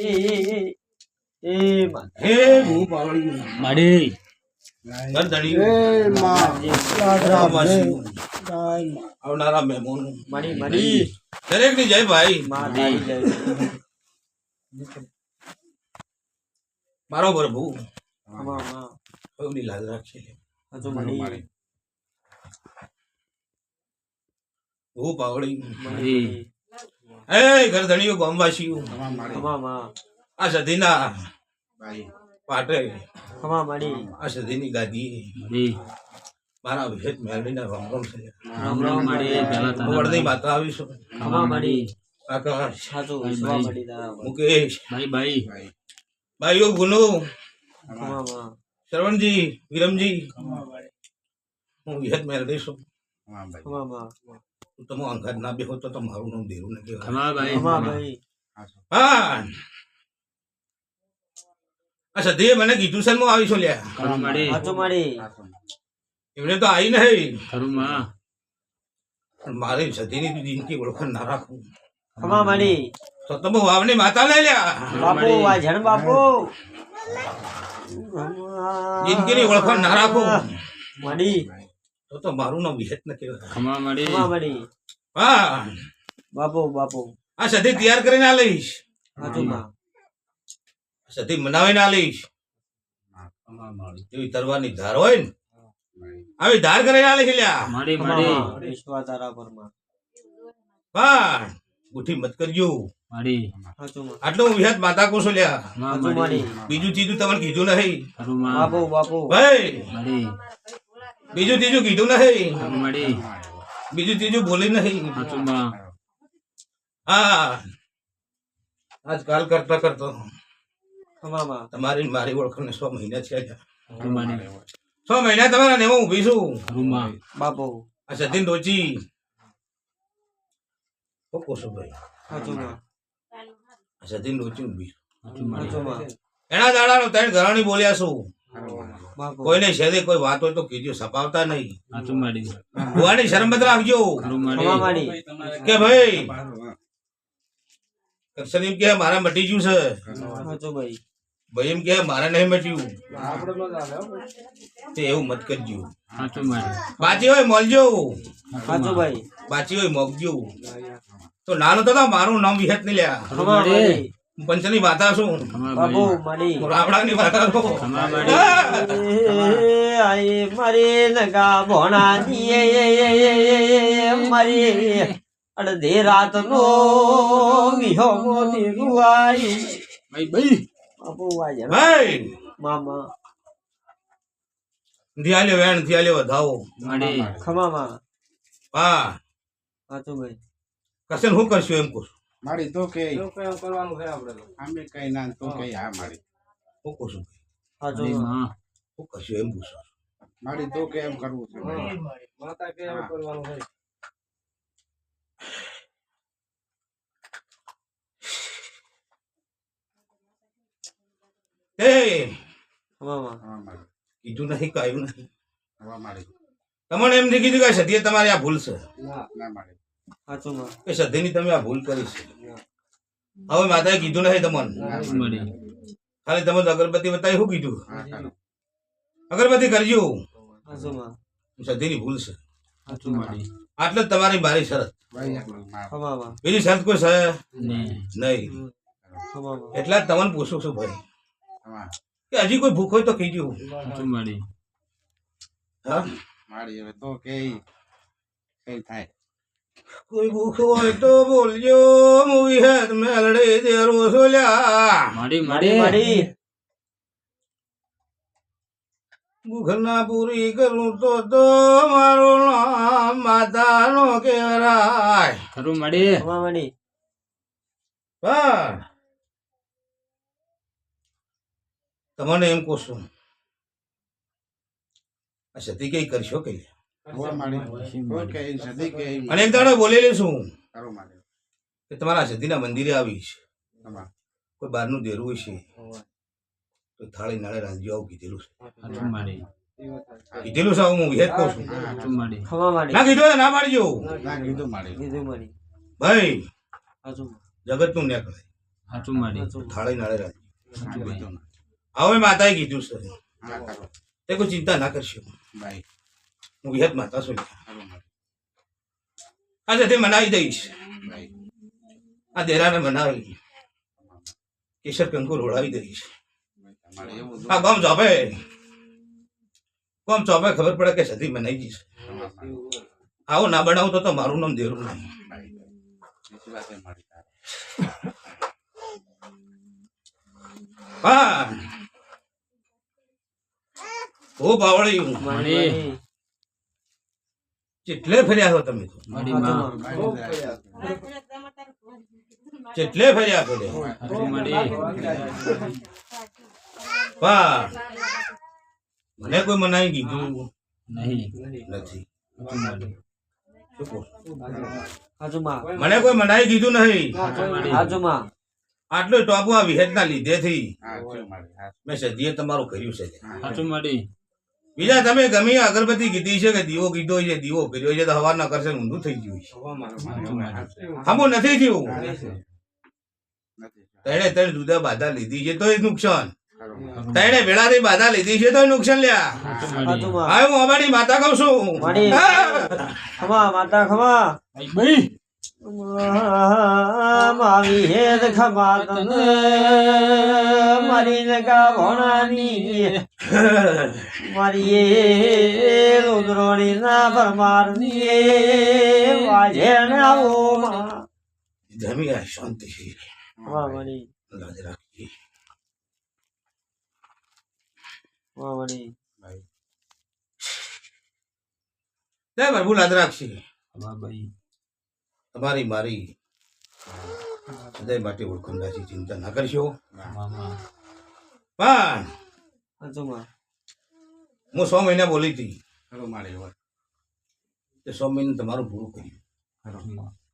એ એ એ માં હે પાવડી માડી. આવનારા મહેમાનો. દરેકની જય ભાઈ. મારો પ્રભુ સૌની લાજ રાખશે. હજુ મણી પાવડી. એ ઘર ધણીઓ ગામવાસીઓ આ સધીના પાટે. આ સધીની ગાદી. મારા વિશેષ મેળવીના રામ રામ છે રામ રામ માડી પહેલા હું વડની માતા આવીશું. ખમા મણી આકાશ. સાચું વિશ્વા ભાઈ. મળી તારા પર. મુકેશ. ભાઈ ભાઈ ભાઈઓ ગુનો. શ્રવણજી વિરમજી. હું વિહત મેળવીશું. ખમા તમે અંગાત ના બેહો તો તમારું નામ દેરું ને ભાઈ હા આ સધીએ મને કીધું છે હું આવીશું લ્યા. માડી એમને તો આવી નહીં. પણ મારી સધીની જિંદગી ઓળખાણ ના રાખું. ખમા માડી તો તમે વાવની માતા લઈ લ્યા. બાપુ વાજણ બાપુ. જિંદગીની ઓળખાણ ના રાખું. મળી તો તો મારું નામ વિહત ન કહેવાય. ખમા માડી હા. બાપુ બાપુ. આ સધી તૈયાર કરીને આ લઈશ સાચું માં સધી મનાવીને આ લઈશ એવી તરવાની ધાર હોય ને આવી ધાર કરીને આ લઈશ લ્યા પણ બુઠી મત કરજો. આટલો આટલું હું વિહત માતા કોશો લ્યા. બીજું ચીજું તમને કીધું નહીં. બાપો બાપો બાપુ. બાપુ ભાઈ. માડી બીજું ત્રીજું કીધું નહીં બીજું ત્રીજું બોલી નહીં માં હા. આજકાલ કરતા કરતો. તમારી ને મારી ઓળખાણ સો મહિના છે. છ મહિના તમારા નેમો ઊભી છું. બાપુ. આ સતીન ડોચી ઓ કોસો ભાઈ. સાચું માં આ ડોચી ઊભી. છું. સાચું માડી સાચું માં એના દાડાનો ત્રણ ઘરાણી બોલ્યા છું. કોઈને શેરે કોઈ વાત હોય તો કીધું સપાવતા નહીં. કુવાની શરમ બદલ માડી. કે ભાઈ? કરશન કે મારા મટી ગયું છે. ભાઈ. ભાઈ એમ કે મારે નહીં મટ્યું. તે એવું મત કરજો. બાચી હોય મોલજો. બાચી હોય મોગજો તો નાનો તો મારું નામ વિહત નહીં લ્યા. હું પંચની માતા શું? બાબુ મળી હું રાવણાની માતા છું આઈ મારી નગા ભોણાની મારી. અડધી રાત નો વિહો મોતી રૂવાઈ. ભાઈ ભાઈ બાબુ વાજે ભાઈ મામા. ધ્યાલે વેણ ધ્યાલે વધાવો. માડી ખમામાં. હા. સાચું ભાઈ. કશન હું કરશું એમ કહું છું? મારી તો કે અમે કઈ ના તો કઈ હા મારી. હું હા જો. કરશું એમ પૂછો મારી તો કે એમ કરવું છે માતા કે એમ કરવાનું છે? કીધું નહીં કાયું નહીં તમને એમ નહીં કીધું કે સત્ય તમારી આ ભૂલ છે? ના મારી. કે સધીની તમે આ ભૂલ કરી છે. હવે માતાએ કીધું નહીં તમને? ખાલી તમે અગરબત્તી બતાવી શું કીધું? અગરબત્તી કરજો. સધીની ભૂલ છે. આટલે તમારી મારી શરત. બીજી શરત કોઈ છે? નહીં. એટલા જ તમને પૂછું છું ભાઈ. કે હજી કોઈ ભૂખ હોય તો કહી દઉં હા? મારી હવે તો કે થાય. કોઈ ભૂખ હોય તો બોલજો મૂવી હેત મેલડે દેરો સોલ્યા માડી મારી મારી મારી ભૂખ ના પૂરી કરું તો તો મારું નામ માતાનો કેવરાય ખરું મળી મળી પણ તમને એમ કહું છું. આ સતી કઈ કરશો કઈ અને એક દાડો બોલેલી છું કે તમારા સદીના મંદિરે આવીશ કોઈ બહારનું દેરું હોય છે. તો થાળી નાળે રાંધજો આવું કીધેલું છે. કીધેલું છે આવું હું વિહેત કહું છું. ના કીધું ના પાડજો. ના કીધું. મારી કીધું માડી ભાઈ જગતનું માં થાળી નાળે રાખજો સાચું હવે માતાએ કીધું છે. તે કોઈ ચિંતા ના કરશો. ભાઈ હું વિહત માતા છું આજે તે મનાવી દઈશ. આ દેરાને મનાવી. કેશર કંકુ રોડાવી દઈશ. આ ગામ ચોપે? ગામ ચોપે ખબર પડે કે સતી મનાઈ જઈશ. આવું ના બનાવું તો તો મારું નામ દેરું નહીં. હા. હું બાવળી જેટલે ફર્યા છો તમે તો. જેટલે ફર્યા છો મને કોઈ મનાઈ કીધું નહીં. નથી. મને કોઈ મનાઈ કીધું નહીં. આટલું ટોપુ આ વિહેજ ના લીધે થી મેં સદીએ તમારું કર્યું છે. બીજા તમે ગમે અગરબત્તી કીધી છે કે દીવો કીધો છે દીવો કર્યો છે તો હવાના કરશે ઊંધું થઈ ગયું છે. હમું નથી થયું? તેણે તેણે જુદા બાધા લીધી છે તો એ નુકસાન. તેણે તેણે ભેળાથી બાધા લીધી છે તો નુકસાન લ્યા. હવે હું અમારી માતા કહું છું. ખમા માતા ખમા. મારી હેદ ખમા તને. મારી નગા ભણાની મારી એ રુદ્રોણી ના પરમારની વાજે ના ઓ માં. જમી આ શાંતિ. વાહ મારી લાજ રાખી. વાહ ભાઈ. લે પ્રભુ વાહ તમારી મારી સદાય માટે ઓળખંડાથી ચિંતા ના કરશો. પણ હું સો મહિના બોલી હતી. મારે તે સો મહિને તમારું પૂરું કર્યું.